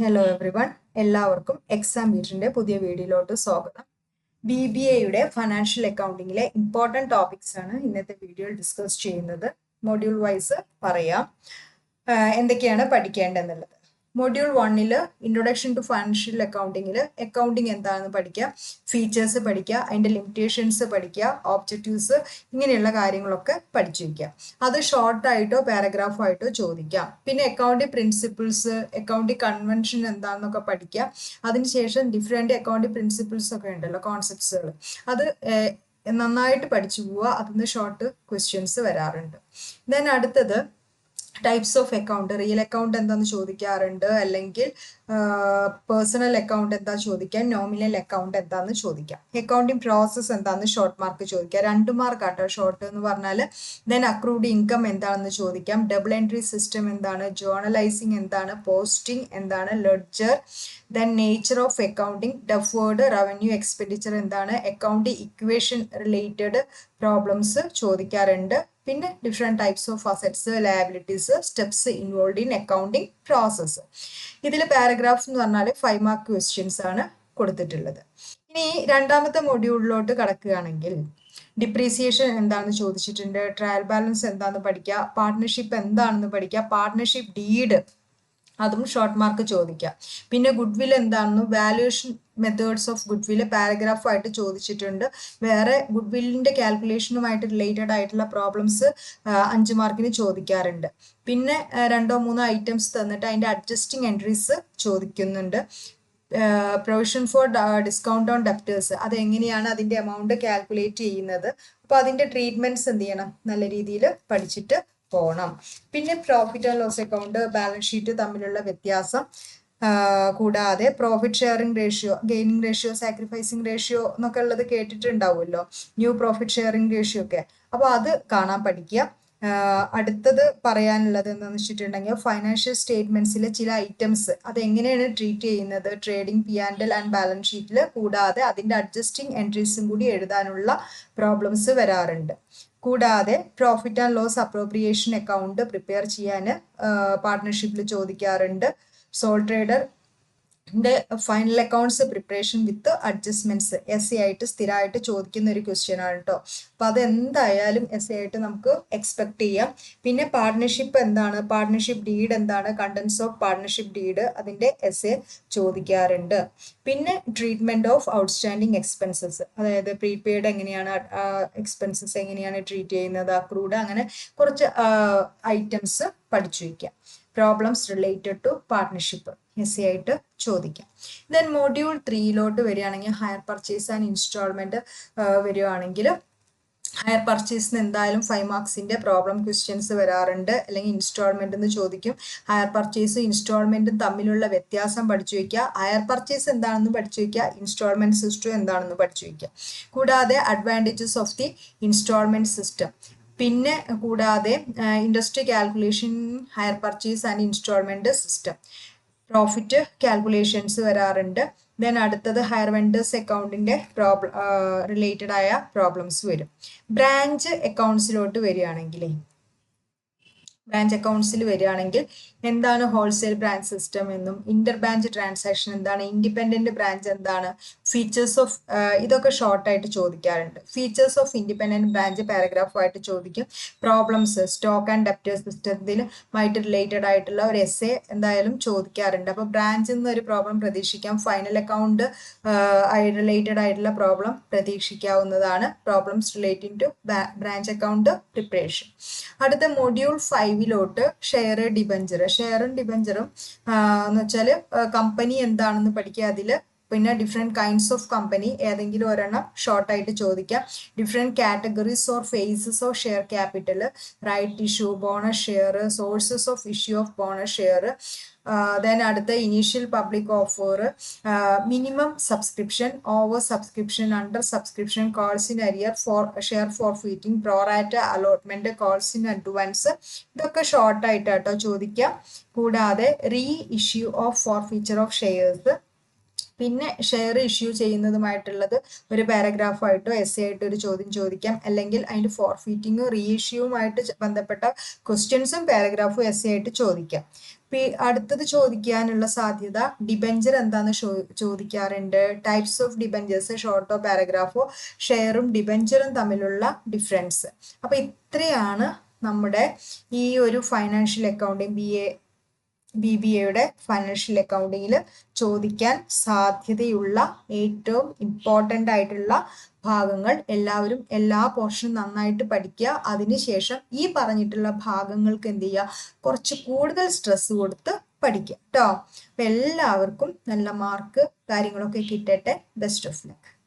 Hello everyone എല്ലാവർക്കും exam വീറ്റിന്റെ പുതിയ വീഡിയോയിലോട്ട് സ്വാഗതം. ബി ബി എയുടെ ഫൈനാൻഷ്യൽ അക്കൗണ്ടിങ്ങിലെ ഇമ്പോർട്ടന്റ് ടോപ്പിക്സ് ആണ് ഇന്നത്തെ വീഡിയോയിൽ ഡിസ്കസ് ചെയ്യുന്നത്. മൊഡ്യൂൾ വൈസ് പറയാം. എന്തൊക്കെയാണ് പഠിക്കേണ്ടതെന്നുള്ളത്? മൊഡ്യൂൾ വണ്ണിൽ ഇൻട്രൊഡക്ഷൻ ടു ഫൈനാൻഷ്യൽ അക്കൗണ്ടിങ്ങിൽ അക്കൗണ്ടിങ് എന്താണെന്ന് പഠിക്കുക ഫീച്ചേഴ്സ് പഠിക്കുക അതിന്റെ ലിമിറ്റേഷൻസ് പഠിക്കുക ഓബ്ജക്റ്റീവ്സ് ഇങ്ങനെയുള്ള കാര്യങ്ങളൊക്കെ പഠിച്ചു വയ്ക്കുക. അത് ഷോർട്ടായിട്ടോ പാരഗ്രാഫോ ആയിട്ടോ ചോദിക്കാം. പിന്നെ അക്കൗണ്ടിങ് പ്രിൻസിപ്പിൾസ് അക്കൗണ്ടിങ് കൺവെൻഷൻ എന്താണെന്നൊക്കെ പഠിക്കുക. അതിനുശേഷം ഡിഫറെന്റ് അക്കൗണ്ടിങ് പ്രിൻസിപ്പിൾസ് ഒക്കെ ഉണ്ടല്ലോ കോൺസെപ്റ്റ്സുകൾ അത് നന്നായിട്ട് പഠിച്ചു പോവുക. അതിന് ഷോർട്ട് ക്വസ്റ്റ്യൻസ് വരാറുണ്ട്. ദെൻ അടുത്തത് types of account real account എന്താന്ന് ചോദിക്കാറുണ്ട് അല്ലെങ്കിൽ പേഴ്സണൽ അക്കൗണ്ട് എന്താ ചോദിക്കാം നോമിനൽ അക്കൗണ്ട് എന്താന്ന് ചോദിക്കാം. അക്കൗണ്ടിങ് പ്രോസസ്സ് എന്താന്ന് ഷോർട്ട് മാർക്ക് ചോദിക്കാം. രണ്ട് മാർക്ക് ആട്ടോ ഷോർട്ട് എന്ന് പറഞ്ഞാൽ ദെൻ അക്രൂഡ് ഇൻകം എന്താണെന്ന് ചോദിക്കാം. ഡബിൾ എൻട്രി സിസ്റ്റം എന്താണ് ജേർണലൈസിങ് എന്താണ് പോസ്റ്റിംഗ് എന്താണ് ledger then nature of accounting deferred revenue expenditure എന്താണ് അക്കൗണ്ട് ഇക്വേഷൻ റിലേറ്റഡ് പ്രോബ്ലംസ് ചോദിക്കാറുണ്ട്. പിന്നെ different types of assets liabilities steps involve in accounting process ഇതിൽ പാരഗ്രാഫ്സ് എന്ന് പറഞ്ഞാൽ ഫൈവ് മാർക്ക് ക്വസ്റ്റ്യൻസ് ആണ് കൊടുത്തിട്ടുള്ളത്. ഇനി രണ്ടാമത്തെ മൊഡ്യൂളിലോട്ട് കടക്കുകയാണെങ്കിൽ ഡിപ്രീസിയേഷൻ എന്താണെന്ന് ചോദിച്ചിട്ടുണ്ട് ട്രയൽ ബാലൻസ് എന്താണെന്ന് പഠിക്കുക പാർട്ട്ണർഷിപ്പ് എന്താണെന്ന് പഠിക്കുക പാർട്ട്ണർഷിപ്പ് ഡീഡ് അതും ഷോർട്ട് മാർക്ക് ചോദിക്കാം. പിന്നെ ഗുഡ് വിൽ എന്താണെന്ന് valuation methods of goodwill പാരഗ്രാഫായിട്ട് ചോദിച്ചിട്ടുണ്ട്. വേറെ ഗുഡ് വില്ലിന്റെ കാൽക്കുലേഷനുമായിട്ട് റിലേറ്റഡ് ആയിട്ടുള്ള പ്രോബ്ലംസ് അഞ്ച് മാർക്കിന് ചോദിക്കാറുണ്ട്. പിന്നെ രണ്ടോ മൂന്നോ ഐറ്റംസ് തന്നിട്ട് അതിന്റെ അഡ്ജസ്റ്റിംഗ് എൻട്രീസ് ചോദിക്കുന്നുണ്ട്. Provision for discount on debtors അത് എങ്ങനെയാണ് അതിന്റെ എമൗണ്ട് കാൽക്കുലേറ്റ് ചെയ്യുന്നത്? അപ്പോൾ അതിന്റെ ട്രീറ്റ്മെന്റ്സ് എന്ത് ചെയ്യണം? നല്ല രീതിയിൽ പഠിച്ചിട്ട് പോകണം പിന്നെ profit and loss account balance sheet തമ്മിലുള്ള വ്യത്യാസം കൂടാതെ profit sharing ratio gaining ratio sacrificing ratio എന്നൊക്കെ ഉള്ളത് കേട്ടിട്ടുണ്ടാവുമല്ലോ. ന്യൂ പ്രോഫിറ്റ് ഷെയറിംഗ് റേഷ്യോ ഒക്കെ. അപ്പോൾ അത് കാണാൻ പഠിക്കുക. അടുത്തത് പറയാനുള്ളത് എന്താണെന്ന് വെച്ചിട്ടുണ്ടെങ്കിൽ ഫൈനാൻഷ്യൽ സ്റ്റേറ്റ്മെന്റ്സിലെ ചില ഐറ്റംസ് അത് എങ്ങനെയാണ് ട്രീറ്റ് ചെയ്യുന്നത്? ട്രേഡിംഗ് പി ആൻഡ് ബാലൻസ് ഷീറ്റിൽ കൂടാതെ അതിന്റെ അഡ്ജസ്റ്റിംഗ് എൻട്രീസും കൂടി എഴുതാനുള്ള പ്രോബ്ലംസ് വരാറുണ്ട്. കൂടാതെ profit and loss appropriation account prepare ചെയ്യാൻ പാർട്ട്ണർഷിപ്പിൽ ചോദിക്കാറുണ്ട്. Sole trader final accounts preparation with adjustments S C ആയിട്ട് സ്ഥിരമായിട്ട് ചോദിക്കുന്ന ഒരു ക്വസ്റ്റ്യൻ ആണ് കേട്ടോ അപ്പൊ അത് എന്തായാലും എസ് സി ആയിട്ട് നമുക്ക് എക്സ്പെക്ട് ചെയ്യാം. പിന്നെ പാർട്ട്ണർഷിപ്പ് എന്താണ്? പാർട്ട്ണർഷിപ്പ് ഡീഡ് എന്താണ്? കണ്ടൻസ് ഓഫ് പാർട്ട്ണർഷിപ്പ് ഡീഡ് അതിന്റെ എസ് എ ചോദിക്കാറുണ്ട്. പിന്നെ ട്രീറ്റ്മെന്റ് ഓഫ് ഔട്ട്സ്റ്റാൻഡിങ് എക്സ്പെൻസസ് അതായത് പ്രീപെയ്ഡ് എങ്ങനെയാണ് എക്സ്പെൻസസ് എങ്ങനെയാണ് ട്രീറ്റ് ചെയ്യുന്നത് അക്രൂഡ് അങ്ങനെ കുറച്ച് ഐറ്റംസ് പഠിച്ചു വയ്ക്കാം problems related to partnership S C ആയിട്ട് ചോദിക്കാം. ദെൻ മോഡ്യൂൾ ത്രീയിലോട്ട് വരികയാണെങ്കിൽ ഹയർ പർച്ചേസ് ആൻഡ് ഇൻസ്റ്റാൾമെന്റ് വരികയാണെങ്കിൽ ഹയർ പർച്ചേസിന് എന്തായാലും ഫൈവ് മാർക്സിന്റെ പ്രോബ്ലം ക്വസ്റ്റ്യൻസ് വരാറുണ്ട്. അല്ലെങ്കിൽ ഇൻസ്റ്റാൾമെന്റ് എന്ന് ചോദിക്കും. ഹയർ പർച്ചേസും ഇൻസ്റ്റാൾമെന്റും തമ്മിലുള്ള വ്യത്യാസം പഠിച്ചു വയ്ക്കുക. ഹയർ പർച്ചേസ് എന്താണെന്ന് പഠിച്ചു വയ്ക്കുക. ഇൻസ്റ്റാൾമെന്റ് സിസ്റ്റം എന്താണെന്ന് പഠിച്ചു വയ്ക്കുക. കൂടാതെ advantages of the instalment system പിന്നെ കൂടാതെ industry calculation hire purchase and instalment system profit calculations വരാറുണ്ട്. ദെൻ അടുത്തത് ഹയർ വെൻഡേഴ്സ് അക്കൗണ്ടിന്റെ പ്രോബ്ലം റിലേറ്റഡ് ആയ പ്രോബ്ലംസ് വരും. ബ്രാഞ്ച് അക്കൗണ്ട്സിലോട്ട് വരികയാണെങ്കിലേ ബ്രാഞ്ച് അക്കൗണ്ട്സിൽ വരികയാണെങ്കിൽ എന്താണ് ഹോൾസെയിൽ ബ്രാഞ്ച് സിസ്റ്റം എന്നും ഇന്റർ ബ്രാഞ്ച് ട്രാൻസാക്ഷൻ എന്താണ് ഇൻഡിപെൻഡന്റ് ബ്രാഞ്ച് എന്താണ് ഫീച്ചേഴ്സ് ഓഫ് ഇതൊക്കെ ഷോർട്ടായിട്ട് ചോദിക്കാറുണ്ട്. ഫീച്ചേഴ്സ് ഓഫ് ഇൻഡിപെൻഡന്റ് ബ്രാഞ്ച് പാരഗ്രാഫായിട്ട് ചോദിക്കും. പ്രോബ്ലംസ് സ്റ്റോക്ക് ആൻഡ് ഡെപ്റ്റേഴ്സ് സിസ്റ്റത്തിലുമായിട്ട് റിലേറ്റഡ് ആയിട്ടുള്ള ഒരു എസ് എ എന്തായാലും ചോദിക്കാറുണ്ട്. അപ്പോൾ ബ്രാഞ്ചിൽ നിന്ന് ഒരു പ്രോബ്ലം പ്രതീക്ഷിക്കാം. ഫൈനൽ അക്കൗണ്ട് റിലേറ്റഡ് ആയിട്ടുള്ള പ്രോബ്ലം പ്രതീക്ഷിക്കാവുന്നതാണ്. Problems relating to branch account preparation അടുത്ത മൊഡ്യൂൾ ഫൈവിലോട്ട് ഷെയർ ഡിബഞ്ചർ ഷെയറും ഡിബഞ്ചറും എന്ന് വെച്ചാൽ കമ്പനി എന്താണെന്ന് പഠിക്കുക. അതിൽ പിന്നെ ഡിഫറെന്റ് കൈൻഡ്സ് ഓഫ് കമ്പനി ഏതെങ്കിലും ഒരെണ്ണം ഷോർട്ടായിട്ട് ചോദിക്കാം. Different categories or phases of share capital right issue bonus share sources of issue of bonus share then അടുത്ത initial public offer minimum subscription over subscription under subscription calls in arrear for share forfeiting pro rata allotment calls in advance ഇതൊക്കെ ഷോർട്ടായിട്ട് കേട്ടോ ചോദിക്കാം. കൂടാതെ reissue of forfeiture of shares പിന്നെ share issue ചെയ്യുന്നതുമായിട്ടുള്ളത് ഒരു പാരഗ്രാഫായിട്ടോ എസ് ആയിട്ടോ ഒരു ചോദ്യം ചോദിക്കാം. അല്ലെങ്കിൽ അതിന്റെ ഫോർഫീറ്റിങ്ങും റീ ഇഷ്യൂവുമായിട്ട് ബന്ധപ്പെട്ട ക്വസ്റ്റ്യൻസും പാരഗ്രാഫും എസ് ആയിട്ട് ചോദിക്കാം. അടുത്തത് ചോദിക്കാനുള്ള സാധ്യത ഡിബഞ്ചർ എന്താന്ന് ചോദിക്കാറുണ്ട്. ടൈപ്സ് ഓഫ് ഡിബഞ്ചേഴ്സ് ഷോർട്ടോ പാരഗ്രാഫോ ഷെയറും ഡിബഞ്ചറും തമ്മിലുള്ള ഡിഫറൻസ് അപ്പൊ ഇത്രയാണ് നമ്മുടെ ഈ ഒരു financial accounting B A B B എയുടെ ഫൈനാൻഷ്യൽ അക്കൗണ്ടിങ്ങിൽ ചോദിക്കാൻ സാധ്യതയുള്ള ഏറ്റവും ഇമ്പോർട്ടന്റ് ആയിട്ടുള്ള ഭാഗങ്ങൾ എല്ലാവരും എല്ലാ പോർഷനും നന്നായിട്ട് പഠിക്കുക. അതിനുശേഷം ഈ പറഞ്ഞിട്ടുള്ള ഭാഗങ്ങൾക്ക് എന്ത് ചെയ്യുക? കുറച്ച് കൂടുതൽ സ്ട്രെസ് കൊടുത്ത് പഠിക്കുക. കേട്ടോ അപ്പം എല്ലാവർക്കും നല്ല മാർക്ക് കാര്യങ്ങളൊക്കെ കിട്ടട്ടെ. Best of luck